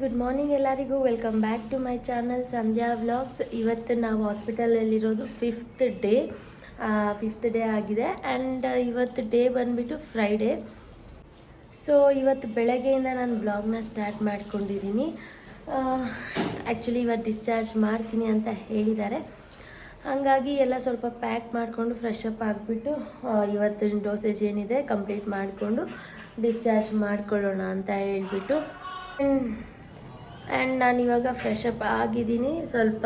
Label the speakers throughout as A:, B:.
A: Good morning ಎಲ್ಲರಿಗೂ. Welcome back to my channel Sandhya vlogs ಇವತ್ತು ನಾವು ಹಾಸ್ಪಿಟಲಲ್ಲಿರೋದು ಫಿಫ್ತ್ ಡೇ ಫಿಫ್ತ್ ಡೇ ಆಗಿದೆ. ಆ್ಯಂಡ್ ಇವತ್ತು ಡೇ ಬಂದುಬಿಟ್ಟು ಫ್ರೈಡೇ ಸೊ ಇವತ್ತು ಬೆಳಗ್ಗೆಯಿಂದ ನಾನು ಬ್ಲಾಗ್ನ ಸ್ಟಾರ್ಟ್ ಮಾಡ್ಕೊಂಡಿದ್ದೀನಿ. ಆ್ಯಕ್ಚುಲಿ ಇವತ್ತು ಡಿಸ್ಚಾರ್ಜ್ ಮಾಡ್ತೀನಿ ಅಂತ ಹೇಳಿದ್ದಾರೆ. ಹಾಗಾಗಿ ಎಲ್ಲ ಸ್ವಲ್ಪ ಪ್ಯಾಕ್ ಮಾಡಿಕೊಂಡು ಫ್ರೆಶ್ ಅಪ್ ಆಗಿಬಿಟ್ಟು ಇವತ್ತಿನ ಡೋಸೇಜ್ ಏನಿದೆ ಕಂಪ್ಲೀಟ್ ಮಾಡಿಕೊಂಡು ಡಿಸ್ಚಾರ್ಜ್ ಮಾಡ್ಕೊಳ್ಳೋಣ ಅಂತ ಹೇಳ್ಬಿಟ್ಟು. ಆ್ಯಂಡ್ ನಾನು ಇವಾಗ ಅಪ್ ಆಗಿದ್ದೀನಿ. ಸ್ವಲ್ಪ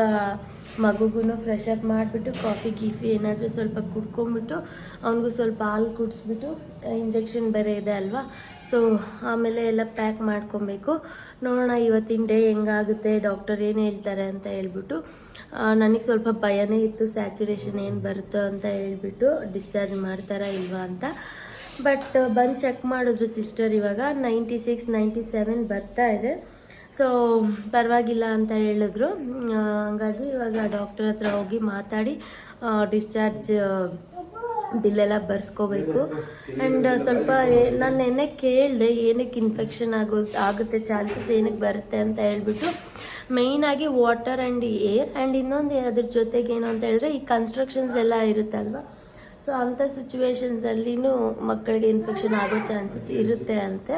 A: ಮಗುಗೂ ಫ್ರೆಶ್ ಅಪ್ ಮಾಡಿಬಿಟ್ಟು ಕಾಫಿ ಗೀಫಿ ಏನಾದರೂ ಸ್ವಲ್ಪ ಕುಡ್ಕೊಂಬಿಟ್ಟು ಅವನಿಗೂ ಸ್ವಲ್ಪ ಹಾಲು ಕುಡಿಸ್ಬಿಟ್ಟು ಇಂಜೆಕ್ಷನ್ ಬೇರೆ ಇದೆ ಅಲ್ವಾ? ಸೊ ಆಮೇಲೆ ಎಲ್ಲ ಪ್ಯಾಕ್ ಮಾಡ್ಕೊಬೇಕು. ನೋಡೋಣ ಇವತ್ತಿನ ಡೇ ಹೆಂಗಾಗುತ್ತೆ ಡಾಕ್ಟರ್ ಏನು ಹೇಳ್ತಾರೆ ಅಂತ ಹೇಳ್ಬಿಟ್ಟು. ನನಗೆ ಸ್ವಲ್ಪ ಭಯನೇ ಇತ್ತು ಸ್ಯಾಚುರೇಷನ್ ಏನು ಬರುತ್ತೋ ಅಂತ ಹೇಳ್ಬಿಟ್ಟು ಡಿಸ್ಚಾರ್ಜ್ ಮಾಡ್ತಾರಾ ಇಲ್ವಾ ಅಂತ. ಬಟ್ ಬಂದು ಚೆಕ್ ಮಾಡಿದ್ರು ಸಿಸ್ಟರ್ ಇವಾಗ ನೈಂಟಿ ಸಿಕ್ಸ್ ನೈಂಟಿ ಸೆವೆನ್ ಬರ್ತಾ ಇದೆ. ಸೊ ಪರವಾಗಿಲ್ಲ ಅಂತ ಹೇಳಿದ್ರು. ಹಂಗಾಗಿ ಇವಾಗ ಡಾಕ್ಟರ್ ಹತ್ರ ಹೋಗಿ ಮಾತಾಡಿ ಡಿಸ್ಚಾರ್ಜ್ ಬಿಲ್ಲೆಲ್ಲ ಬರ್ಸ್ಕೋಬೇಕು. ಆ್ಯಂಡ್ ಸ್ವಲ್ಪ ನಾನು ನೆನ್ನೆ ಕೇಳಿದೆ, ಏನಕ್ಕೆ ಇನ್ಫೆಕ್ಷನ್ ಆಗೋ, ಆಗುತ್ತೆ ಚಾನ್ಸಸ್ ಏನಕ್ಕೆ ಬರುತ್ತೆ ಅಂತ ಹೇಳ್ಬಿಟ್ಟು. ಮೇಯ್ನಾಗಿ ವಾಟರ್ ಆ್ಯಂಡ್ ಏರ್ ಆ್ಯಂಡ್ ಇನ್ನೊಂದು ಅದ್ರ ಜೊತೆಗೆ ಏನು ಅಂತ ಹೇಳಿದ್ರೆ ಈ ಕನ್ಸ್ಟ್ರಕ್ಷನ್ಸ್ ಎಲ್ಲ ಇರುತ್ತಲ್ವ? ಸೊ ಅಂಥ ಸಿಚುವೇಶನ್ಸಲ್ಲಿನೂ ಮಕ್ಕಳಿಗೆ ಇನ್ಫೆಕ್ಷನ್ ಆಗೋ ಚಾನ್ಸಸ್ ಇರುತ್ತೆ ಅಂತೆ.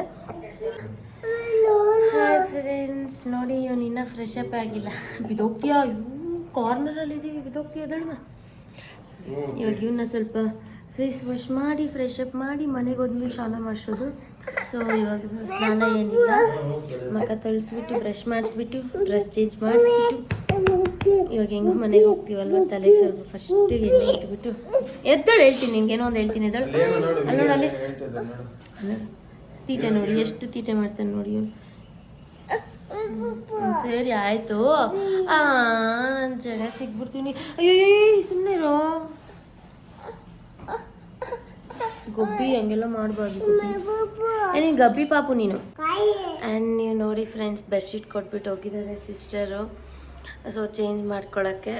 A: ಫ್ರೆಂಡ್ಸ್ ನೋಡಿ ಇವನು ಇನ್ನೂ ಫ್ರೆಶ್ ಅಪ್ ಆಗಿಲ್ಲ. ಬಿದೋಗ್ತೀಯಾ ಕಾರ್ನರಲ್ಲಿ ಇದ್ದೀವಿ ಬಿದೋಗ್ತೀಯ ದಳ್ಮ ಇವಾಗ ಇವನ್ನ ಸ್ವಲ್ಪ ಫೇಸ್ ವಾಶ್ ಮಾಡಿ ಫ್ರೆಶ್ ಅಪ್ ಮಾಡಿ ಮನೆಗೆ ಹೋದ್ಮೇಲೆ ಸ್ನಾನ ಮಾಡಿಸೋದು. ಸೊ ಇವಾಗ ಸ್ನಾನ ಏನಿಲ್ಲ. ಮಖ ತೊಳಿಸ್ಬಿಟ್ಟು ಬ್ರಷ್ ಮಾಡಿಸ್ಬಿಟ್ಟು ಡ್ರೆಸ್ ಚೇಂಜ್ ಮಾಡಿಸ್ಬಿಟ್ಟು. ಇವಾಗ ಹೆಂಗೋ ಮನೆಗೆ ಹೋಗ್ತೀವಲ್ವ? ತಲೆಗೆ ಸ್ವಲ್ಪ ಫಸ್ಟ್ ಎಣ್ಣೆ ಇಟ್ಬಿಟ್ಟು. ಎದ್ದಳು ಹೇಳ್ತೀನಿ ನಿಂಗೆ ಏನೋ ಒಂದು ಹೇಳ್ತೀನಿ ಎದ್ದಳು. ಅಲ್ಲಿ ನೋಡಿ ಅಲ್ಲಿ ತೀಟೆ ನೋಡಿ ಎಷ್ಟು ತೀಟೆ ಮಾಡ್ತಾನೆ ನೋಡಿ ಇವನು ಸರಿ ಆಯ್ತು. ಆ ನನ್ನ ಜಡೆ ಸಿಗ್ಬಿಡ್ತೀನಿ. ಅಯ್ಯೋ ಸುಮ್ಮನೆ ಇರೋ. ಗೊಬ್ಬಿ ಹಂಗೆಲ್ಲ ಮಾಡಬಾರ್ದು ನೀನು ಗಬ್ಬಿ ಪಾಪು ನೀನು. ಆ್ಯಂಡ್ ನೀವು ನೋಡಿ ಫ್ರೆಂಡ್ಸ್ ಬೆಡ್ಶೀಟ್ ಕೊಟ್ಬಿಟ್ಟು ಹೋಗಿದ್ದಾರೆ ಸಿಸ್ಟರು ಸೊ ಚೇಂಜ್ ಮಾಡ್ಕೊಳ್ಳೋಕ್ಕೆ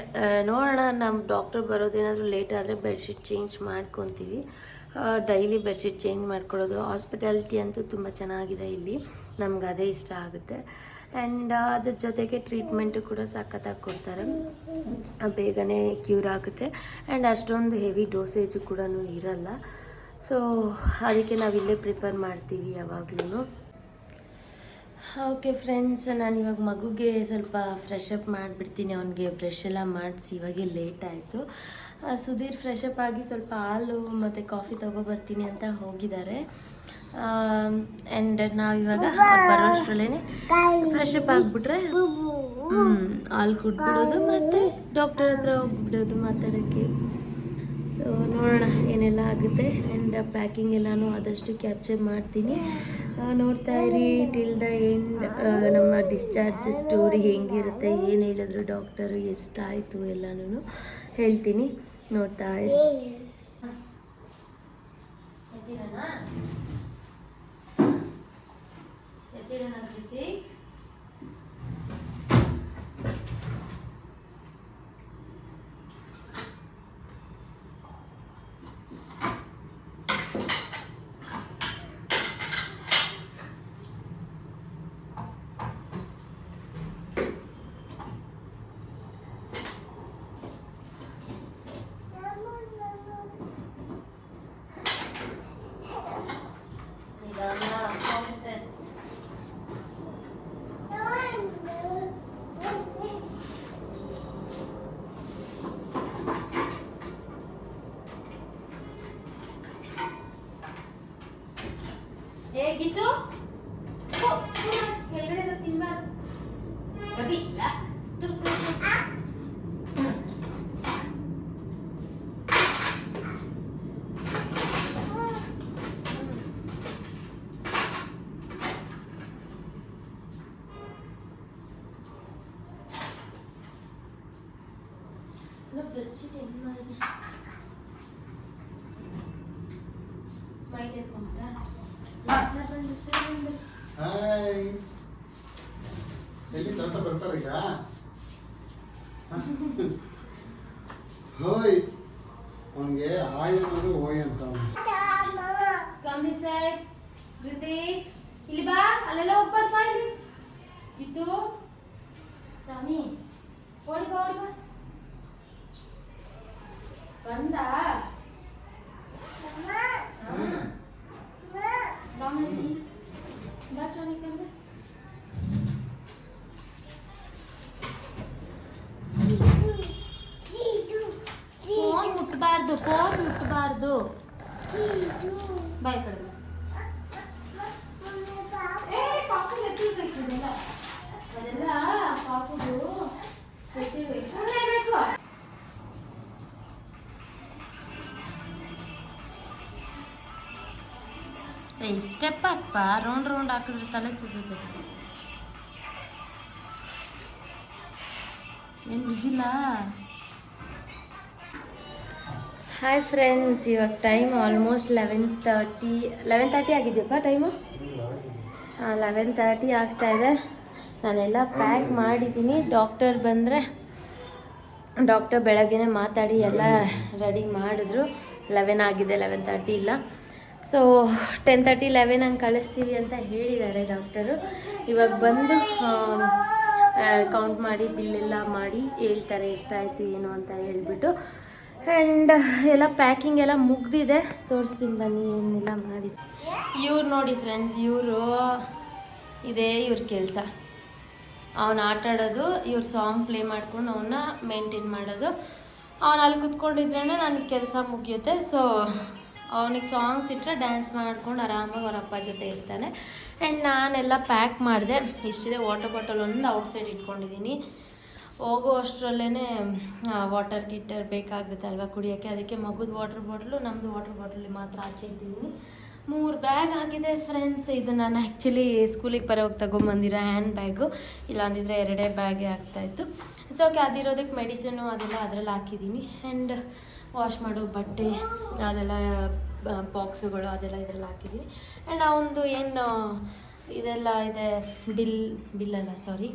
A: ನೋಡೋಣ ನಮ್ಮ ಡಾಕ್ಟರ್ ಬರೋದೇನಾದರೂ ಲೇಟ್ ಆದರೆ ಬೆಡ್ಶೀಟ್ ಚೇಂಜ್ ಮಾಡ್ಕೊತೀವಿ. ಡೈಲಿ ಬೆಡ್ಶೀಟ್ ಚೇಂಜ್ ಮಾಡ್ಕೊಳ್ಳೋದು ಹಾಸ್ಪಿಟಾಲಿಟಿ ಅಂತೂ ತುಂಬ ಚೆನ್ನಾಗಿದೆ ಇಲ್ಲಿ. ನಮ್ಗೆ ಅದೇ ಇಷ್ಟ ಆಗುತ್ತೆ. ಆ್ಯಂಡ್ ಅದ್ರ ಜೊತೆಗೆ ಟ್ರೀಟ್ಮೆಂಟು ಕೂಡ ಸಖತ್ತಾಗಿ ಕೊಡ್ತಾರೆ. ಬೇಗನೆ ಕ್ಯೂರ್ ಆಗುತ್ತೆ. ಆ್ಯಂಡ್ ಅಷ್ಟೊಂದು ಹೆವಿ ಡೋಸೇಜು ಕೂಡ ಇರಲ್ಲ. ಸೊ ಅದಕ್ಕೆ ನಾವು ಇಲ್ಲೇ ಪ್ರಿಫರ್ ಮಾಡ್ತೀವಿ ಯಾವಾಗಲೂ ಓಕೆ ಫ್ರೆಂಡ್ಸ್ ನಾನು ಇವಾಗ ಮಗುಗೆ ಸ್ವಲ್ಪ ಫ್ರೆಶ್ ಅಪ್ ಮಾಡಿಬಿಡ್ತೀನಿ. ಅವನಿಗೆ ಬ್ರಷ್ ಎಲ್ಲ ಮಾಡಿಸಿ ಇವಾಗೆ ಲೇಟ್ ಆಯಿತು. ಸುಧೀರ್ ಫ್ರೆಶ್ ಅಪ್ ಆಗಿ ಸ್ವಲ್ಪ ಹಾಲು ಮತ್ತು ಕಾಫಿ ತೊಗೊಬರ್ತೀನಿ ಅಂತ ಹೋಗಿದ್ದಾರೆ. ಆ್ಯಂಡ್ ನಾವು ಇವಾಗ ಬರೋಷ್ಟರಲ್ಲೇ ಫ್ರೆಶ್ ಅಪ್ ಆಗಿಬಿಟ್ರೆ ಹಾಲು ಕುಡ್ಬಿಡೋದು ಮತ್ತು ಡಾಕ್ಟರ್ ಹತ್ರ ಹೋಗ್ಬಿಡೋದು ಮಾತಾಡೋಕ್ಕೆ. ಸೊ ನೋಡೋಣ ಏನೆಲ್ಲ ಆಗುತ್ತೆ. ಆ್ಯಂಡ್ ಪ್ಯಾಕಿಂಗ್ ಎಲ್ಲನೂ ಆದಷ್ಟು ಕ್ಯಾಪ್ಚರ್ ಮಾಡ್ತೀನಿ. ನೋಡ್ತಾ ಇರಿ ಟಿಲ್ ದ ಎಂಡ್ ನಮ್ಮ ಡಿಸ್ಚಾರ್ಜ್ ಸ್ಟೋರಿ ಹೆಂಗಿರುತ್ತೆ, ಏನು ಹೇಳಿದ್ರು ಡಾಕ್ಟರು ಎಷ್ಟಾಯಿತು ಎಲ್ಲನೂ ಹೇಳ್ತೀನಿ. ನೋಡ್ತಾ ಇರಿ. ಹೇಗಿತ್ತು ಕೆಳಗಡೆ ತಿನ್ಬಾರ್ದು ಕವಿ ಇಲ್ಲ ತು, ತು, ತು. ಅಲ್ಲ, bedsheet ಹೆಂಗ್ ಮಾಡಿದೆ? ಮೈಗೆ ಎತ್ಕೊಂಡ್ರಾ? ಮಿಕ್ಸರ್ ಬಂದು, ಮಿಕ್ಸರ್ ಬಂದು.
B: ಹಾಯ್ ಎಲ್ಲಿ ತಾತ ಬರ್ತಾರ ಈಗ? ಹೋಯ್. ಅವನಿಗೆ ಹಾಯ್ ಅನ್ನೋದು ಹೋಯ್ ಅಂತ ಅವ್ನು.
A: ಸರ್. Ritik. ಇಲ್ಲಿ ಬಾ ಅಲ್ಲೆಲ್ಲ ಹೋಗ್ಬಾರ್ದು ಬಾ ಇಲ್ಲಿ ಕಿತ್ತು ಚಾಮಿ ಓಡಿ ಬಾ ಓಡಿ ಬಾ. ಬಂದ? फ़ोन बार दो फ़ोन बार दो। बाय कर ಹಾಕಿದ್ರೆ ತಲೆ ಸಿಗುತ್ತೆ ಏನು ಹಾಯ್ ಫ್ರೆಂಡ್ಸ್ ಇವಾಗ time almost eleven thirty eleven thirty ಆಗಿದೆಯಪ್ಪ time eleven thirty ಆಗ್ತಾ ಇದೆ. ನಾನೆಲ್ಲ ಪ್ಯಾಕ್ ಮಾಡಿದ್ದೀನಿ. ಡಾಕ್ಟರ್ ಬಂದರೆ ಡಾಕ್ಟರ್ ಬೆಳಗ್ಗೆ ಮಾತಾಡಿ ಎಲ್ಲ ರೆಡಿ ಮಾಡಿದ್ರು. ಲೆವೆನ್ ಆಗಿದೆ ಲೆವೆನ್ ತರ್ಟಿ ಇಲ್ಲ. ಸೊ ಟೆನ್ ತರ್ಟಿ ಲೆವೆನ್ ಹಂಗೆ ಕಳಿಸ್ತೀವಿ ಅಂತ ಹೇಳಿದ್ದಾರೆ ಡಾಕ್ಟರು ಇವಾಗ ಬಂದು ಕೌಂಟ್ ಮಾಡಿ ಬಿಲ್ಲೆಲ್ಲ ಮಾಡಿ ಹೇಳ್ತಾರೆ ಎಷ್ಟಾಯಿತು, ಏನು ಅಂತ ಹೇಳಿಬಿಟ್ಟು. ಆ್ಯಂಡ್ ಎಲ್ಲ ಪ್ಯಾಕಿಂಗ್ ಎಲ್ಲ ಮುಗ್ದಿದೆ. ತೋರಿಸ್ತೀನಿ ಬನ್ನಿ, ಏನೆಲ್ಲ ಮಾಡಿ ಇವ್ರು ನೋಡಿ ಫ್ರೆಂಡ್ಸ್ ಇವರು ಇದೇ ಇವ್ರ ಕೆಲಸ. ಅವನು ಆಟ ಆಡೋದು, ಇವ್ರು ಸಾಂಗ್ ಪ್ಲೇ ಮಾಡ್ಕೊಂಡು ಅವನ್ನ ಮೇಂಟೈನ್ ಮಾಡೋದು. ಅವನಲ್ಲಿ ಕುತ್ಕೊಂಡಿದ್ರೇ ನನಗೆ ಕೆಲಸ ಮುಗಿಯುತ್ತೆ. ಸೊ ಅವನಿಗೆ ಸಾಂಗ್ಸ್ ಇಟ್ಟರೆ ಡ್ಯಾನ್ಸ್ ಮಾಡ್ಕೊಂಡು ಆರಾಮಾಗಿ ಅವ್ರ ಅಪ್ಪ ಜೊತೆ ಇರ್ತಾನೆ. ಆ್ಯಂಡ್ ನಾನೆಲ್ಲ ಪ್ಯಾಕ್ ಮಾಡಿದೆ. ಇಷ್ಟಿದೆ ವಾಟರ್ ಬಾಟಲ್ ಒಂದು ಔಟ್ಸೈಡ್ ಇಟ್ಕೊಂಡಿದ್ದೀನಿ ಹೋಗೋ ಅಷ್ಟರಲ್ಲೇ ವಾಟರ್ ಗಿಟ್ಟರ್ ಬೇಕಾಗುತ್ತಲ್ವ ಕುಡಿಯೋಕ್ಕೆ? ಅದಕ್ಕೆ ಮಗುದು ವಾಟರ್ ಬಾಟ್ಲು ನಮ್ಮದು ವಾಟರ್ ಬಾಟ್ಲಿ ಮಾತ್ರ ಆಚೆ ಇಟ್ಟಿದ್ದೀನಿ ಮೂರು ಬ್ಯಾಗ್ ಆಗಿದೆ ಫ್ರೆಂಡ್ಸ್ ಇದು ನಾನು ಆ್ಯಕ್ಚುಲಿ ಸ್ಕೂಲಿಗೆ ಬರೋವಾಗ ತಗೊಂಬಂದಿರೋ ಹ್ಯಾಂಡ್ ಬ್ಯಾಗು ಇಲ್ಲಾಂದಿದ್ರೆ ಎರಡೇ ಬ್ಯಾಗೇ ಆಗ್ತಾಯಿತ್ತು ಸೊ ಓಕೆ ಅದಿರೋದಕ್ಕೆ ಮೆಡಿಸಿನು ಅದೆಲ್ಲ ಅದರಲ್ಲಿ ಹಾಕಿದ್ದೀನಿ ಆ್ಯಂಡ್ ವಾಶ್ ಮಾಡೋ, ಬಟ್ಟೆ, ಅದೆಲ್ಲ ಬಾಕ್ಸುಗಳು ಅದೆಲ್ಲ ಇದರಲ್ಲಿ ಹಾಕಿದ್ವಿ. ಆ್ಯಂಡ್ ಒಂದು ಏನು ಇದೆಲ್ಲ ಇದೆ, ಬಿಲ್ ಬಿಲ್ಲಲ್ಲ ಸಾರಿ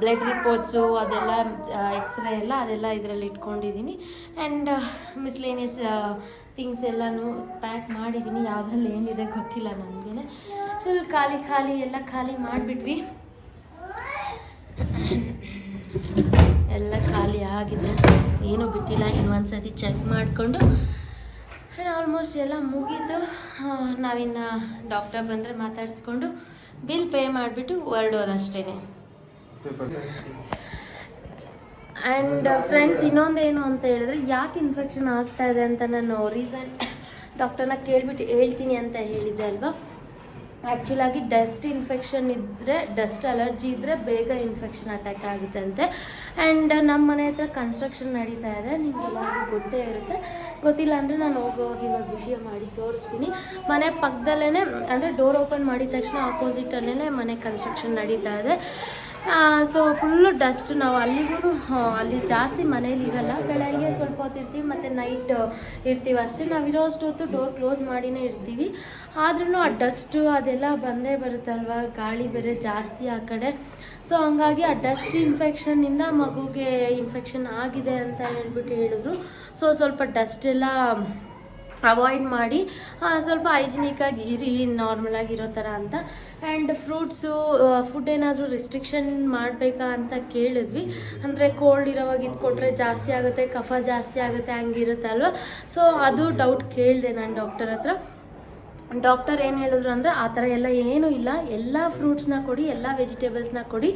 A: ಬ್ಲಡ್ ರಿಪೋರ್ಟ್ಸು ಅದೆಲ್ಲ ಎಕ್ಸ್ರೇ ಎಲ್ಲ ಅದೆಲ್ಲ ಇದರಲ್ಲಿ ಇಟ್ಕೊಂಡಿದ್ದೀನಿ. ಆ್ಯಂಡ್ ಮಿಸ್ಲೇನಿಯಸ್ ಥಿಂಗ್ಸ್ ಎಲ್ಲನೂ ಪ್ಯಾಕ್ ಮಾಡಿದ್ದೀನಿ. ಯಾವುದ್ರಲ್ಲಿ ಏನಿದೆ ಗೊತ್ತಿಲ್ಲ ನನಗೇನೆ. ಫುಲ್ ಖಾಲಿ ಖಾಲಿ, ಎಲ್ಲ ಖಾಲಿ ಮಾಡಿಬಿಟ್ವಿ. ಎಲ್ಲ ಖಾಲಿ ಆಗಿದೆ. ಏನೂ ಬಿಟ್ಟಿಲ್ಲ ಇನ್ನೊಂದು ಸರ್ತಿ ಚೆಕ್ ಮಾಡಿಕೊಂಡು ಆಲ್ಮೋಸ್ಟ್ ಎಲ್ಲ ಮುಗಿದು ನಾವಿನ್ನು ಡಾಕ್ಟರ್ ಬಂದರೆ ಮಾತಾಡಿಸ್ಕೊಂಡು ಬಿಲ್ ಪೇ ಮಾಡಿಬಿಟ್ಟು ಹೊರಡೋದಷ್ಟೇ ಆ್ಯಂಡ್ ಫ್ರೆಂಡ್ಸ್ ಇನ್ನೊಂದೇನು ಅಂತ ಹೇಳಿದ್ರೆ ಯಾಕೆ ಇನ್ಫೆಕ್ಷನ್ ಆಗ್ತಾ ಇದೆ ಅಂತ ನಾನು ರೀಸನ್ ಡಾಕ್ಟರ್ನ ಕೇಳಿಬಿಟ್ಟು ಹೇಳ್ತೀನಿ ಅಂತ ಹೇಳಿದ್ದೆ ಅಲ್ವಾ? ಆ್ಯಕ್ಚುಲಾಗಿ ಡಸ್ಟ್ ಇನ್ಫೆಕ್ಷನ್ ಇದ್ದರೆ ಡಸ್ಟ್ ಅಲರ್ಜಿ ಇದ್ದರೆ ಬೇಗ ಇನ್ಫೆಕ್ಷನ್ ಅಟ್ಯಾಕ್ ಆಗುತ್ತೆ ಅಂತೆ ಆ್ಯಂಡ್ ನಮ್ಮ ಮನೆ ಹತ್ರ ಕನ್ಸ್ಟ್ರಕ್ಷನ್ ನಡೀತಾ ಇದೆ. ನಿಮಗೆಲ್ಲರಿಗೂ ಗೊತ್ತೇ ಇರುತ್ತೆ. ಗೊತ್ತಿಲ್ಲ ಅಂದರೆ ನಾನು ಹೋಗಿ ಇವಾಗ ವಿಡಿಯೋ ಮಾಡಿ ತೋರಿಸ್ತೀನಿ. ಮನೆ ಪಕ್ಕದಲ್ಲೇ ಅಂದರೆ ಡೋರ್ ಓಪನ್ ಮಾಡಿದ ತಕ್ಷಣ ಆಪೋಸಿಟಲ್ಲೇ ಮನೆ ಕನ್ಸ್ಟ್ರಕ್ಷನ್ ನಡೀತಾ ಇದೆ. ಸೊ ಫುಲ್ಲು ಡಸ್ಟ್ ನಾವು ಅಲ್ಲಿಗೂ ಅಲ್ಲಿ ಜಾಸ್ತಿ ಮನೇಲಿ ಇರಲ್ಲ. ಬೆಳಗ್ಗೆ ಸ್ವಲ್ಪ ಹೊತ್ತು ಇರ್ತೀವಿ, ಮತ್ತು ನೈಟ್ ಇರ್ತೀವಿ ಅಷ್ಟೇ. ನಾವು ಇರೋ ಅಷ್ಟೊತ್ತು ಡೋರ್ ಕ್ಲೋಸ್ ಮಾಡಿನೇ ಇರ್ತೀವಿ. ಆದ್ರೂ ಆ ಡಸ್ಟು ಅದೆಲ್ಲ ಬಂದೇ ಬರುತ್ತಲ್ವ? ಗಾಳಿ ಬೇರೆ ಜಾಸ್ತಿ ಆ ಕಡೆ. ಸೊ ಹಂಗಾಗಿ ಆ ಡಸ್ಟ್ ಇನ್ಫೆಕ್ಷನ್ನಿಂದ ಮಗುಗೆ ಇನ್ಫೆಕ್ಷನ್ ಆಗಿದೆ ಅಂತ ಹೇಳ್ಬಿಟ್ಟು ಹೇಳಿದ್ರು. ಸೊ ಸ್ವಲ್ಪ ಡಸ್ಟ್ ಎಲ್ಲ ಅವಾಯ್ಡ್ ಮಾಡಿ ಸ್ವಲ್ಪ ಹೈಜಿನಿಕ್ಕಾಗಿ ಇರಿ ನಾರ್ಮಲ್ ಆಗಿರೋ ಥರ ಅಂತ. ಆ್ಯಂಡ್ ಫ್ರೂಟ್ಸು ಫುಡ್ ಏನಾದರೂ ರಿಸ್ಟ್ರಿಕ್ಷನ್ ಮಾಡಬೇಕಾ ಅಂತ ಕೇಳಿದ್ವಿ. ಅಂದರೆ ಕೋಲ್ಡ್ ಇರೋವಾಗ ಇದು ಕೊಟ್ಟರೆ ಜಾಸ್ತಿ ಆಗುತ್ತೆ, ಕಫ ಜಾಸ್ತಿ ಆಗುತ್ತೆ, ಹಂಗಿರುತ್ತಲ್ವ? ಸೊ ಅದು ಡೌಟ್ ಕೇಳಿದೆ ನಾನು ಡಾಕ್ಟರ್ ಹತ್ರ. ಡಾಕ್ಟರ್ ಏನು ಹೇಳಿದ್ರು ಅಂದರೆ ಆ ಥರ ಎಲ್ಲ ಏನೂ ಇಲ್ಲ. ಎಲ್ಲ ಫ್ರೂಟ್ಸ್ನ ಕೊಡಿ, ಎಲ್ಲ ವೆಜಿಟೇಬಲ್ಸ್ನ ಕೊಡಿ.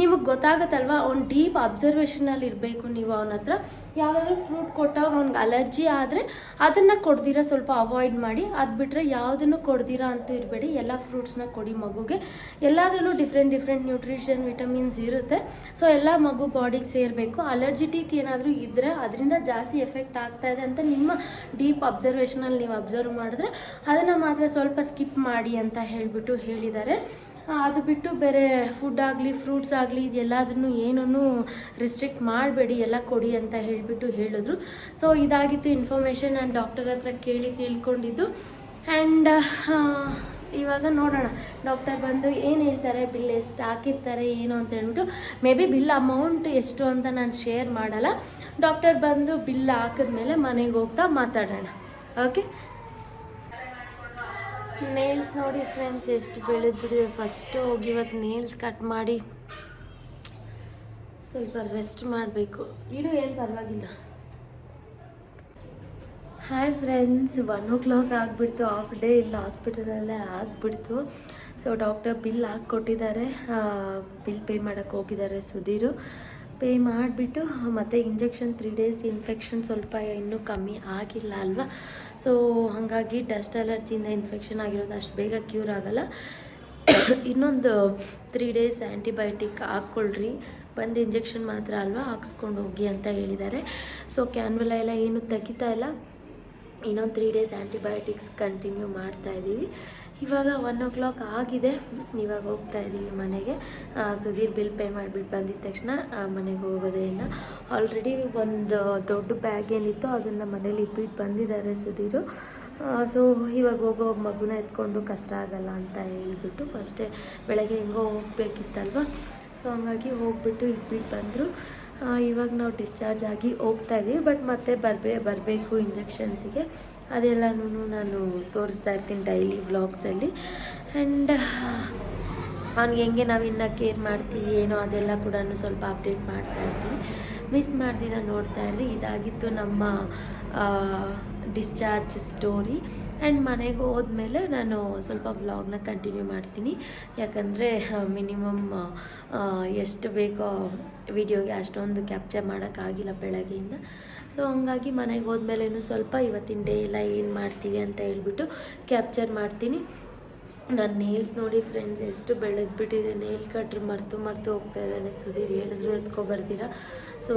A: ನಿಮಗೆ ಗೊತ್ತಾಗುತ್ತಲ್ವ? ಅವ್ನು ಡೀಪ್ ಅಬ್ಸರ್ವೇಷನಲ್ಲಿ ಇರಬೇಕು ನೀವು ಅವನ ಹತ್ರ. ಯಾವುದಾದ್ರೂ ಫ್ರೂಟ್ ಕೊಟ್ಟಾಗ ಅವ್ನಿಗೆ ಅಲರ್ಜಿ ಆದರೆ ಅದನ್ನು ಕೊಡ್ದಿರ ಸ್ವಲ್ಪ ಅವಾಯ್ಡ್ ಮಾಡಿ. ಅದು ಬಿಟ್ಟರೆ ಯಾವುದನ್ನು ಕೊಡ್ದಿರ ಅಂತೂ ಇರಬೇಡಿ. ಎಲ್ಲ ಫ್ರೂಟ್ಸ್ನ ಕೊಡಿ ಮಗುಗೆ. ಎಲ್ಲದರಲ್ಲೂ ಡಿಫ್ರೆಂಟ್ ಡಿಫ್ರೆಂಟ್ ನ್ಯೂಟ್ರಿಷನ್ ವಿಟಮಿನ್ಸ್ ಇರುತ್ತೆ. ಸೊ ಎಲ್ಲ ಮಗು ಬಾಡಿಗೆ ಸೇರಬೇಕು. ಅಲರ್ಜಿಟಿಕ್ ಏನಾದರೂ ಇದ್ದರೆ ಅದರಿಂದ ಜಾಸ್ತಿ ಎಫೆಕ್ಟ್ ಆಗ್ತಾ ಇದೆ ಅಂತ ನಿಮ್ಮ ಡೀಪ್ ಅಬ್ಸರ್ವೇಷನಲ್ಲಿ ನೀವು ಅಬ್ಸರ್ವ್ ಮಾಡಿದ್ರೆ ಅದನ್ನು ಮಾತ್ರ ಸ್ವಲ್ಪ ಸ್ಕಿಪ್ ಮಾಡಿ ಅಂತ ಹೇಳಿಬಿಟ್ಟು ಹೇಳಿದ್ದಾರೆ. ಅದು ಬಿಟ್ಟು ಬೇರೆ ಫುಡ್ ಆಗಲಿ ಫ್ರೂಟ್ಸ್ ಆಗಲಿ, ಇದೆಲ್ಲದನ್ನು ಏನೂ ರಿಸ್ಟ್ರಿಕ್ಟ್ ಮಾಡಬೇಡಿ, ಎಲ್ಲ ಕೊಡಿ ಅಂತ ಹೇಳಿಬಿಟ್ಟು ಹೇಳಿದ್ರು. ಸೊ ಇದಾಗಿತ್ತು ಇನ್ಫಾರ್ಮೇಷನ್ ನಾನು ಡಾಕ್ಟರ್ ಹತ್ರ ಕೇಳಿ ತಿಳ್ಕೊಂಡಿದ್ದು. ಆ್ಯಂಡ್ ಇವಾಗ ನೋಡೋಣ. ಡಾಕ್ಟರ್ ಬಂದು ಏನು ಹೇಳ್ತಾರೆ ಬಿಲ್ ಎಷ್ಟು ಹಾಕಿರ್ತಾರೆ, ಏನು ಅಂತ ಹೇಳ್ಬಿಟ್ಟು ಮೇ ಬಿ ಬಿಲ್ ಅಮೌಂಟ್ ಎಷ್ಟು ಅಂತ ನಾನು ಶೇರ್ ಮಾಡಲ್ಲ. ಡಾಕ್ಟರ್ ಬಂದು ಬಿಲ್ ಹಾಕಿದ್ಮೇಲೆ ಮನೆಗೆ ಹೋಗ್ತಾ ಮಾತಾಡೋಣ. ಓಕೆ ನೇಲ್ಸ್ ನೋಡಿ ಫ್ರೆಂಡ್ಸ್ ಎಷ್ಟು ಬೆಳೆದ್ಬಿಟ್ಟಿದೆ ಫಸ್ಟು ಹೋಗಿ ಇವತ್ತು ನೇಲ್ಸ್ ಕಟ್ ಮಾಡಿ ಸ್ವಲ್ಪ ರೆಸ್ಟ್ ಮಾಡಬೇಕು. ಇಡು, ಏನು ಪರವಾಗಿಲ್ಲ. Hi friends one o'clock ಆಗಿಬಿಡ್ತು. ಆಫ್ ಡೇ ಇಲ್ಲ ಹಾಸ್ಪಿಟಲಲ್ಲೇ ಆಗಿಬಿಡ್ತು. ಸೊ ಡಾಕ್ಟರ್ ಬಿಲ್ ಹಾಕ್ಕೊಟ್ಟಿದ್ದಾರೆ. ಬಿಲ್ ಪೇ ಮಾಡೋಕ್ಕೆ ಹೋಗಿದ್ದಾರೆ ಸುಧೀರು. ಪೇ ಮಾಡಿಬಿಟ್ಟು, ಮತ್ತು ಇಂಜೆಕ್ಷನ್ ತ್ರೀ ಡೇಸ್ ಇನ್ಫೆಕ್ಷನ್ ಸ್ವಲ್ಪ ಇನ್ನೂ ಕಮ್ಮಿ ಆಗಿಲ್ಲ ಅಲ್ವಾ? ಸೊ ಹಾಗಾಗಿ ಡಸ್ಟ್ ಅಲರ್ಜಿಯಿಂದ ಇನ್ಫೆಕ್ಷನ್ ಆಗಿರೋದು ಅಷ್ಟು ಬೇಗ ಕ್ಯೂರ್ ಆಗಲ್ಲ. ಇನ್ನೊಂದು ತ್ರೀ ಡೇಸ್ ಆ್ಯಂಟಿಬಯೋಟಿಕ್ ಹಾಕ್ಕೊಳ್ರಿ. ಬಂದು ಇಂಜೆಕ್ಷನ್ ಮಾತ್ರ ಅಲ್ವಾ? ಹಾಕ್ಸ್ಕೊಂಡು ಹೋಗಿ ಅಂತ ಹೇಳಿದ್ದಾರೆ. ಸೊ ಕ್ಯಾನ್ವಲ ಎಲ್ಲ ಏನು ತೆಗಿತಾ ಇಲ್ಲ. ಇನ್ನೊಂದು ತ್ರೀ ಡೇಸ್ ಆ್ಯಂಟಿಬಯೋಟಿಕ್ಸ್ ಕಂಟಿನ್ಯೂ ಮಾಡ್ತಾ ಇದ್ದೀವಿ ಇವಾಗ ಒನ್ ಓ ಕ್ಲಾಕ್ ಆಗಿದೆ. ಇವಾಗ ಹೋಗ್ತಾ ಇದ್ದೀವಿ ಮನೆಗೆ. ಸುಧೀರ್ ಬಿಲ್ ಪೇ ಮಾಡಿಬಿಟ್ಟು ಬಂದಿದ್ದ ತಕ್ಷಣ ಮನೆಗೆ ಹೋಗೋದೇ ಇಲ್ಲ. ಆಲ್ರೆಡಿ ಒಂದು ದೊಡ್ಡ ಬ್ಯಾಗ್ ಏನಿತ್ತು ಅದನ್ನು ಮನೇಲಿ ಇಟ್ಬಿಟ್ಟು ಬಂದಿದ್ದಾರೆ ಸುಧೀರು. ಸೊ ಇವಾಗ ಹೋಗೋ ಮಗುನ ಎತ್ಕೊಂಡು ಕಷ್ಟ ಆಗಲ್ಲ ಅಂತ ಹೇಳ್ಬಿಟ್ಟು ಫಸ್ಟೇ ಬೆಳಗ್ಗೆ ಹೆಂಗೋ ಹೋಗ್ಬೇಕಿತ್ತಲ್ವ? ಸೊ ಹಂಗಾಗಿ ಹೋಗ್ಬಿಟ್ಟು ಇಟ್ಬಿಟ್ಟು ಬಂದರು. ಇವಾಗ ನಾವು ಡಿಸ್ಚಾರ್ಜ್ ಆಗಿ ಹೋಗ್ತಾ ಇದ್ದೀವಿ ಬಟ್ ಮತ್ತೆ ಬರಬೇ, ಬರಬೇಕು ಇಂಜೆಕ್ಷನ್ಸಿಗೆ ಅದೆಲ್ಲನೂ ನಾನು ತೋರಿಸ್ತಾ ಇರ್ತೀನಿ ಡೈಲಿ ವ್ಲಾಗ್ಸಲ್ಲಿ ಆ್ಯಂಡ್ ಅವ್ನಿಗೆ ಹೆಂಗೆ ನಾವು ಇನ್ನು ಕೇರ್ ಮಾಡ್ತೀವಿ, ಏನೋ ಅದೆಲ್ಲ ಕೂಡ ಸ್ವಲ್ಪ ಅಪ್ಡೇಟ್ ಮಾಡ್ತಾ ಇರ್ತೀನಿ. ಮಿಸ್ ಮಾಡ್ದಿರ ನೋಡ್ತಾ ಇರ್ರಿ. ಇದಾಗಿತ್ತು ನಮ್ಮ ಡಿಸ್ಚಾರ್ಜ್ ಸ್ಟೋರಿ ಆ್ಯಂಡ್ ಮನೆಗೆ ಹೋದ್ಮೇಲೆ ನಾನು ಸ್ವಲ್ಪ ವ್ಲಾಗ್ನ ಕಂಟಿನ್ಯೂ ಮಾಡ್ತೀನಿ. ಯಾಕಂದರೆ ಮಿನಿಮಮ್ ಎಷ್ಟು ಬೇಕೋ ವಿಡಿಯೋಗೆ ಅಷ್ಟೊಂದು ಕ್ಯಾಪ್ಚರ್ ಮಾಡೋಕ್ಕಾಗಿಲ್ಲ ಬೆಳಗ್ಗೆಯಿಂದ. ಸೊ ಹಂಗಾಗಿ ಮನೆಗೆ ಹೋದ್ಮೇಲೆ ಸ್ವಲ್ಪ ಇವತ್ತಿನ ಡೇ ಎಲ್ಲ ಏನು ಮಾಡ್ತೀವಿ ಅಂತ ಹೇಳ್ಬಿಟ್ಟು ಕ್ಯಾಪ್ಚರ್ ಮಾಡ್ತೀನಿ. ನನ್ನ ನೇಲ್ಸ್ ನೋಡಿ ಫ್ರೆಂಡ್ಸ್ ಎಷ್ಟು ಬೆಳೆದ್ಬಿಟ್ಟಿದೆ ನೇಲ್ ಕಟ್ರ್ ಮರ್ತು ಮರ್ತು ಹೋಗ್ತಾ ಇದ್ದಾನೆ. ಸುಧೀರ್, ಹೇಳಿದ್ರು ಎತ್ಕೊಬರ್ತೀರಾ ಸೊ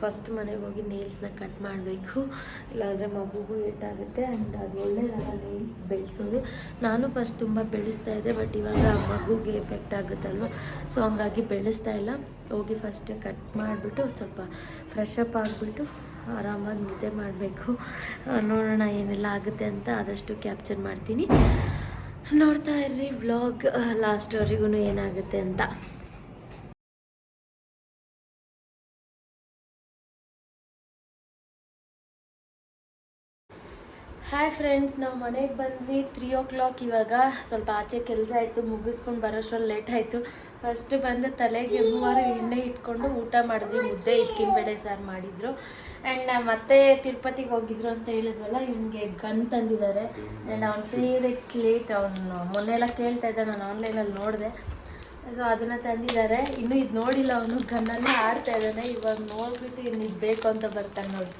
A: ಫಸ್ಟ್ ಮನೆಗೆ ಹೋಗಿ ನೇಲ್ಸ್ನ ಕಟ್ ಮಾಡಬೇಕು. ಇಲ್ಲಾಂದರೆ ಮಗುಗೂ ಏಟಾಗುತ್ತೆ ಆ್ಯಂಡ್ ಅದು ಒಳ್ಳೆಯದಲ್ಲ ನೇಲ್ಸ್ ಬೆಳೆಸೋದು. ನಾನು ಫಸ್ಟ್ ತುಂಬ ಬೆಳೆಸ್ತಾ ಇದ್ದೆ ಬಟ್ ಇವಾಗ ಮಗುಗೆ ಎಫೆಕ್ಟ್ ಆಗುತ್ತಲ್ವ? ಸೊ ಹಂಗಾಗಿ ಬೆಳೆಸ್ತಾ ಇಲ್ಲ. ಹೋಗಿ ಫಸ್ಟ್ ಕಟ್ ಮಾಡಿಬಿಟ್ಟು ಸ್ವಲ್ಪ ಫ್ರೆಶ್ ಅಪ್ ಆಗಿಬಿಟ್ಟು ಆರಾಮಾಗಿ ನಿದ್ದೆ ಮಾಡಬೇಕು. ನೋಡೋಣ ಏನೆಲ್ಲ ಆಗುತ್ತೆ ಅಂತ ಆದಷ್ಟು ಕ್ಯಾಪ್ಚರ್ ಮಾಡ್ತೀನಿ. ನೋಡ್ತಾ ಇರ್ರಿ ವ್ಲಾಗ್ ಲಾಸ್ಟ್ವರೆಗೂ ಏನಾಗುತ್ತೆ ಅಂತ. ಹಾಯ್ ಫ್ರೆಂಡ್ಸ್ ನಾವು ಮನೆಗೆ ಬಂದ್ವಿ ತ್ರೀ ಓ ಕ್ಲಾಕ್ ಇವಾಗ. ಸ್ವಲ್ಪ ಆಚೆ ಕೆಲಸ ಆಯಿತು, ಮುಗಿಸ್ಕೊಂಡು ಬರೋಷ್ಟ್ರಲ್ಲಿ ಲೇಟ್ ಆಯಿತು. ಫಸ್ಟ್ ಬಂದು ತಲೆಗೆ ಮೂವರು ಎಣ್ಣೆ ಇಟ್ಕೊಂಡು ಊಟ ಮಾಡಿದ್ವಿ, ಮುದ್ದೆ ಇಟ್ಕಿನ ಬೇಳೆ ಸಾರು ಮಾಡಿದ್ರು. ಆ್ಯಂಡ್ ಮತ್ತೆ ತಿರುಪತಿಗೆ ಹೋಗಿದ್ರು ಅಂತ ಹೇಳಿದ್ವಲ್ಲ ಇವನಿಗೆ ಗನ್ ತಂದಿದ್ದಾರೆ. ಆ್ಯಂಡ್ ಅವ್ನ ಫೇವ್ರೆಟ್ ಸ್ಲೇಟ್ ಅವನು ಮೊನ್ನೆ ಎಲ್ಲ ಕೇಳ್ತಾ ಇದ್ದ ನಾನು ಆನ್ಲೈನಲ್ಲಿ ನೋಡಿದೆ. ಸೊ ಅದನ್ನು ತಂದಿದ್ದಾರೆ. ಇನ್ನೂ ಇದು ನೋಡಿಲ್ಲ ಅವನು ಗನ್ನಲ್ಲೇ ಆಡ್ತಾ ಇದ್ದಾನೆ. ಇವಾಗ ನೋಡ್ಬಿಟ್ಟು ಇನ್ನು ಇದು ಬೇಕು ಅಂತ ಬರ್ತಾನೆ ನೋಡಿ.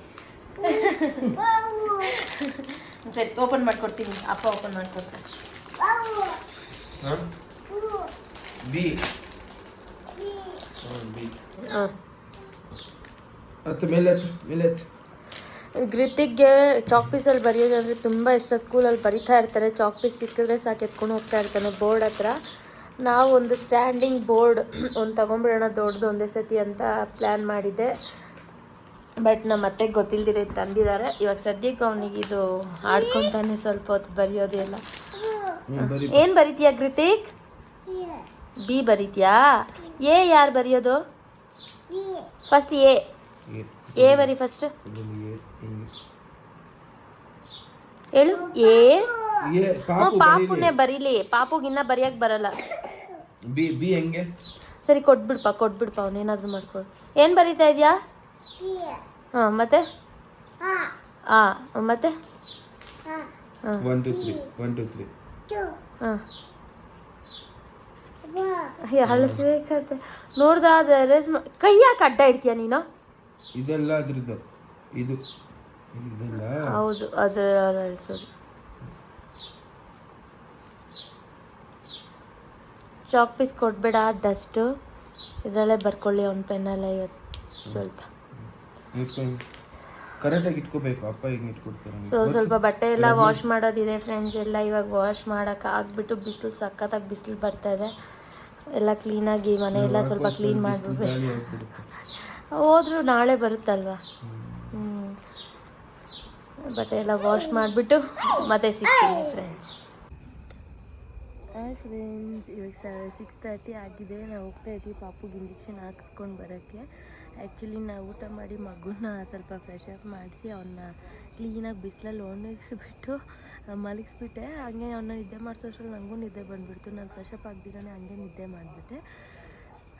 A: ಸರಿ ಓಪನ್ ಮಾಡ್ಕೊಡ್ತೀನಿ. ಅಪ್ಪ ಓಪನ್ ಮಾಡ್ಕೊಡ್ತಾರೆ.
C: ಬಿ ಬಿ
A: ಹಾಂ.
C: ಹತ್ತು ಮೇಲೆ ಹತ್ತು ಮೇಲೆ ಹತ್ತು
A: ಚಾಕ್ ಪೀಸಲ್ಲಿ ಬರೆಯೋದು ಅಂದರೆ ತುಂಬ ಇಷ್ಟ. ಸ್ಕೂಲಲ್ಲಿ ಬರಿತಾ ಇರ್ತಾರೆ. ಚಾಕ್ ಪೀಸ್ ಸಿಕ್ಕಿದ್ರೆ ಸಾಕು ಎತ್ಕೊಂಡು ಹೋಗ್ತಾ ಇರ್ತಾನೆ ಬೋರ್ಡ್ ಹತ್ರ. ನಾವು ಒಂದು ಸ್ಟ್ಯಾಂಡಿಂಗ್ ಬೋರ್ಡ್ ಒಂದು ತೊಗೊಂಬಿಡೋಣ ದೊಡ್ಡದು ಒಂದೇ ಸತಿ ಅಂತ ಪ್ಲ್ಯಾನ್ ಮಾಡಿದ್ದೆ. ಬಟ್ ನಮ್ಮ ಮತ್ತೆ ಗೊತ್ತಿಲ್ದಿರ ತಂದಿದ್ದಾರೆ. ಇವಾಗ ಸದ್ಯಕ್ಕೆ ಅವನಿಗೆ ಇದು ಆಡ್ಕೊತಾನೆ ಸ್ವಲ್ಪ ಹೊತ್ತು ಬರೆಯೋದು ಎಲ್ಲ ಏನು ಬರಿತೀಯಾ ಕೃತಿಕ್ ಬಿ. ಬರೀತೀಯಾ? ಎ ಯಾರು ಬರೆಯೋದು? First A.
C: ಎ.
A: ಎ ಬರಿ ಫಸ್ಟ್. ಹೇಳು. ಎ
C: ಎ
A: ಹ್ಞೂ
C: ಪಾಪು
A: ಪಾಪುನೇ ಬರೀಲಿ. ಪಾಪುಗಿನ್ನ ಬರೆಯಕ್ಕೆ ಬರಲ್ಲ.
C: ಬಿ ಬಿ ಹೆಂಗೆ?
A: ಸರಿ ಕೊಟ್ಬಿಡ್ಪ ಕೊಟ್ಬಿಡ್ಪ ಅವನೇನಾದ್ರೂ ಮಾಡ್ಕೊಡು. ಏನು ಬರೀತಾ ಇದೆಯಾ? ಹಾಂ ಮತ್ತೆ? ಆ ಮತ್ತೆ? ಹಾಂ.
C: One two three one two three
A: ಹಾಂ. ಹಳಸ್ಬೇಕಂತೆ ನೋಡ್ದಾದ ಕೈ ಯಾಕೆ ಅಡ್ಡ ಇಡ್ತೀಯ ನೀನು?
C: ಇದೆಲ್ಲ ಅದ್ರದ್ದು ಇದು ಇದೆಲ್ಲ?
A: ಹೌದು ಅದರ ಅಳಿಸೋದು. ಚಾಕ್ ಪೀಸ್ ಕೊಡಬೇಡ ಡಸ್ಟು. ಇದರಲ್ಲೇ ಬರ್ಕೊಳ್ಳಿ ಅವ್ನ ಪೆನ್ನಲ್ಲೇ ಇವತ್ತು ಸ್ವಲ್ಪ.
C: ಕರೆಕ್ಟಾಗಿ ಇಟ್ಕೋಬೇಕು ಅಪ್ಪ ಈಗ ಇಟ್ಕೊಡ್ತಾರೆ
A: ಸೊ ಸ್ವಲ್ಪ ಬಟ್ಟೆ ಎಲ್ಲ ವಾಶ್ ಮಾಡೋದಿದೆ ಫ್ರೆಂಡ್ಸ್ ಎಲ್ಲ ಇವಾಗ ವಾಶ್ ಮಾಡೋಕೆ ಆಗ್ಬಿಟ್ಟು ಬಿಸಿಲು ಸಖತ್ತಾಗಿ ಬಿಸಿಲು ಬರ್ತಾ ಇದೆ. ಎಲ್ಲ ಕ್ಲೀನಾಗಿ ಮನೆ ಎಲ್ಲ ಸ್ವಲ್ಪ ಕ್ಲೀನ್ ಮಾಡಿಬಿಡ್ಬೇಕು. ಹೋದ್ರು ನಾಳೆ ಬರುತ್ತಲ್ವಾ? ಹ್ಞೂ ಬಟ್ಟೆ ಎಲ್ಲ ವಾಶ್ ಮಾಡಿಬಿಟ್ಟು ಮತ್ತೆ ಸಿಕ್ತೀನಿ ಫ್ರೆಂಡ್ಸ್ ಹಾಯ್ ಫ್ರೆಂಡ್ಸ್ ಇವಾಗ ಸಿಕ್ಸ್ ತರ್ಟಿ ಆಗಿದೆ. ನಾವು ಹೋಗ್ತಾ ಇದ್ದೀವಿ ಪಾಪುಗೆ ಇಂಜೆಕ್ಷನ್ ಹಾಕ್ಸ್ಕೊಂಡು ಬರೋಕ್ಕೆ. ಆ್ಯಕ್ಚುಲಿ ನಾವು ಊಟ ಮಾಡಿ ಮಗುನ ಸ್ವಲ್ಪ ಫ್ರೆಶ್ ಅಪ್ ಮಾಡಿಸಿ ಅವನ್ನ ಕ್ಲೀನಾಗಿ ಬಿಸಿಲಲ್ಲಿ ಒಣಗಿಸ್ಬಿಟ್ಟು ಮಲಗಿಸ್ಬಿಟ್ಟೆ. ಹಂಗೆ ಅವನ್ನ ನಿದ್ದೆ ಮಾಡಿಸೋಷ್ಟ್ರಲ್ಲಿ ನನಗೂ ನಿದ್ದೆ ಬಂದುಬಿಡ್ತು. ನಾನು ಫ್ರೆಶ್ ಅಪ್ ಆಗ್ದಿರಾನೆ ಹಂಗೆ ನಿದ್ದೆ ಮಾಡಿಬಿಟ್ಟೆ.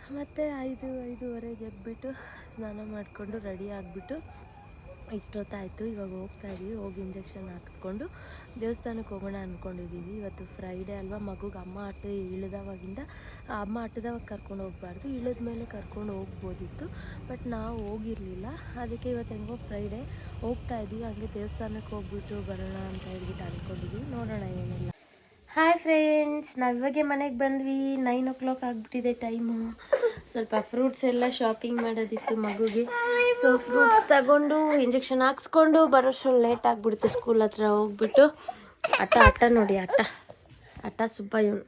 A: ಮತ್ತು ಐದು ಐದೂವರೆಗೆ ಎದ್ಬಿಟ್ಟು ಸ್ನಾನ ಮಾಡಿಕೊಂಡು ರೆಡಿ ಆಗಿಬಿಟ್ಟು ಇಷ್ಟೊತ್ತಾಯಿತು. ಇವಾಗ ಹೋಗ್ತಾ ಇದ್ದೀವಿ ಹೋಗಿ ಇಂಜೆಕ್ಷನ್ ಹಾಕ್ಸ್ಕೊಂಡು ದೇವಸ್ಥಾನಕ್ಕೆ ಹೋಗೋಣ ಅಂದ್ಕೊಂಡಿದ್ದೀವಿ ಇವತ್ತು ಫ್ರೈಡೇ ಅಲ್ವಾ? ಮಗುಗೆ ಅಮ್ಮ ಆಟ ಇಳಿದವಾಗಿಂದ ಅಮ್ಮ ಆಟದವಾಗ ಕರ್ಕೊಂಡು ಹೋಗಬಾರ್ದು. ಇಳಿದ ಮೇಲೆ ಕರ್ಕೊಂಡು ಹೋಗ್ಬೋದಿತ್ತು, ಬಟ್ ನಾವು ಹೋಗಿರಲಿಲ್ಲ. ಅದಕ್ಕೆ ಇವತ್ತು ಹೆಂಗೋ ಫ್ರೈಡೇ ಹೋಗ್ತಾ ಇದ್ದೀವಿ ಹಂಗೆ ದೇವಸ್ಥಾನಕ್ಕೆ ಹೋಗ್ಬಿಟ್ಟು ಬರೋಣ ಅಂತ ಹೇಳ್ಬಿಟ್ಟು ಅಂದ್ಕೊಂಡಿದ್ದೀವಿ ನೋಡೋಣ ಏನಿಲ್ಲ. ಹಾಯ್ ಫ್ರೆಂಡ್ಸ್ ನಾವಿವಾಗೆ ಮನೆಗೆ ಬಂದ್ವಿ. ನೈನ್ ಓ ಕ್ಲಾಕ್ ಆಗಿಬಿಟ್ಟಿದೆ ಟೈಮು ಸ್ವಲ್ಪ ಫ್ರೂಟ್ಸ್ ಎಲ್ಲ ಶಾಪಿಂಗ್ ಮಾಡೋದಿತ್ತು ಮಗುಗೆ. ಸೊ ಫ್ರೂಟ್ಸ್ ತಗೊಂಡು ಇಂಜೆಕ್ಷನ್ ಹಾಕ್ಸ್ಕೊಂಡು ಬರೋಷ್ಟು ಲೇಟ್ ಆಗಿಬಿಡ್ತು ಸ್ಕೂಲ್ ಹತ್ರ ಹೋಗ್ಬಿಟ್ಟು. ಅಟ್ಟ ಅಟ್ಟ ನೋಡಿ, ಅಟ್ಟ. ಅಟ್ಟ ಸುಬ್ಬ ಇವನು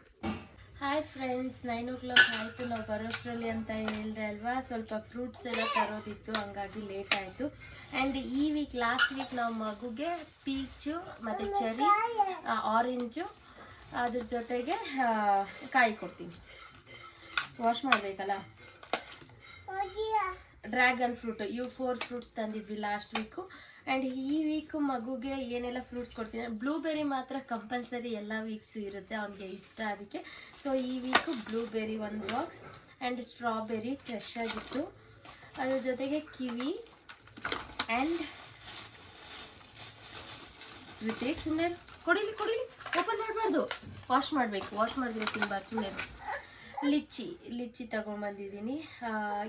A: hi friends nine o'clock ಆಯಿತು. ನಾವು ಬರೋಷ್ಟರಲ್ಲಿ ಅಂತ ಹೇಳಿದೆ ಅಲ್ವಾ? ಸ್ವಲ್ಪ ಫ್ರೂಟ್ಸ್ ಎಲ್ಲ ತರೋದಿತ್ತು. ಹಂಗಾಗಿ ಲೇಟ್ ಆಯಿತು. ಆ್ಯಂಡ್ ಈ ವೀಕ್ ಲಾಸ್ಟ್ ವೀಕ್ ನಾವು ಮಗುಗೆ ಪೀಚು ಮತ್ತು ಚೆರಿ ಆರೆಂಜು ಅದ್ರ ಜೊತೆಗೆ ಕಾಯಿ ಕೊಡ್ತೀನಿ. ವಾಶ್ ಮಾಡಬೇಕಲ್ಲ? ಡ್ರ್ಯಾಗನ್ ಫ್ರೂಟ್ ಇವು ಫೋರ್ ಫ್ರೂಟ್ಸ್ ತಂದಿದ್ವಿ ಲಾಸ್ಟ್ ವೀಕು ಆ್ಯಂಡ್ ಈ ವೀಕು ಮಗುಗೆ ಏನೆಲ್ಲ ಫ್ರೂಟ್ಸ್ ಕೊಡ್ತೀನಿ? ಬ್ಲೂಬೆರಿ ಮಾತ್ರ ಕಂಪಲ್ಸರಿ ಎಲ್ಲ ವೀಕ್ಸ್ ಇರುತ್ತೆ ಅವನಿಗೆ ಇಷ್ಟ ಅದಕ್ಕೆ. ಸೊ ಈ week blueberry one box and strawberry fresh ಆಗಿತ್ತು. ಅದ್ರ ಜೊತೆಗೆ ಕಿವಿ ಆ್ಯಂಡ್ ಋತಿಕ್ ಸುಮ್ಮನೆ ಕೊಡಿಲಿ ಕೊಡಿಲಿ. ಓಪನ್ ಮಾಡಬಾರ್ದು. ವಾಶ್ ಮಾಡಬೇಕು. ವಾಶ್ ಮಾಡಿದ್ರೆ ತಿನ್ಬಾರ್ದು ಸುಮ್ಮನೆ ಲಿಚ್ಚಿ ಲಿಚ್ಚಿ ತಗೊಂಡ್ಬಂದಿದ್ದೀನಿ.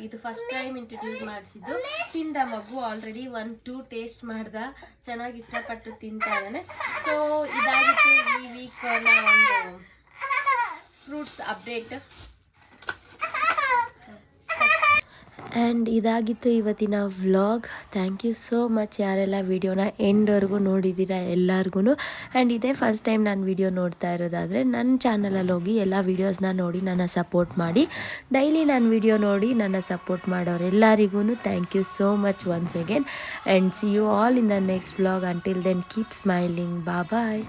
A: ಇದು ಫಸ್ಟ್ ಟೈಮ್ ಇಂಟ್ರಡ್ಯೂಸ್ ಮಾಡಿಸಿದ್ದು. ತಿಂದ ಮಗು ಆಲ್ರೆಡಿ ಒನ್ ಟೂ ಟೇಸ್ಟ್ ಮಾಡ್ದ. ಚೆನ್ನಾಗಿ ಇಷ್ಟಪಟ್ಟು ತಿಂತಾ ಇದ್ದಾನೆ. ಸೊ ಇದಾಗಿತ್ತು ಈ ವೀಕ್ ಒಂದು ಫ್ರೂಟ್ಸ್ ಅಪ್ಡೇಟ್ ಆ್ಯಂಡ್ ಇದಾಗಿತ್ತು ಇವತ್ತಿನ vlog thank you so much ಯಾರೆಲ್ಲ ವೀಡಿಯೋನ ಎಂಡ್ವರೆಗೂ ನೋಡಿದ್ದೀರ ಎಲ್ಲರಿಗೂ ಆ್ಯಂಡ್ ಇದೇ ಫಸ್ಟ್ ಟೈಮ್ ನಾನು ವೀಡಿಯೋ ನೋಡ್ತಾ ಇರೋದಾದರೆ ನನ್ನ ಚಾನಲಲ್ಲಿ ಹೋಗಿ ಎಲ್ಲ ವೀಡಿಯೋಸ್ನ ನೋಡಿ ನನ್ನ ಸಪೋರ್ಟ್ ಮಾಡಿ. ಡೈಲಿ ನಾನು ವೀಡಿಯೋ ನೋಡಿ ನನ್ನ support ಮಾಡೋರೆಲ್ಲರಿಗೂ thank you so much once again and see you all in the next vlog until then keep smiling bye bye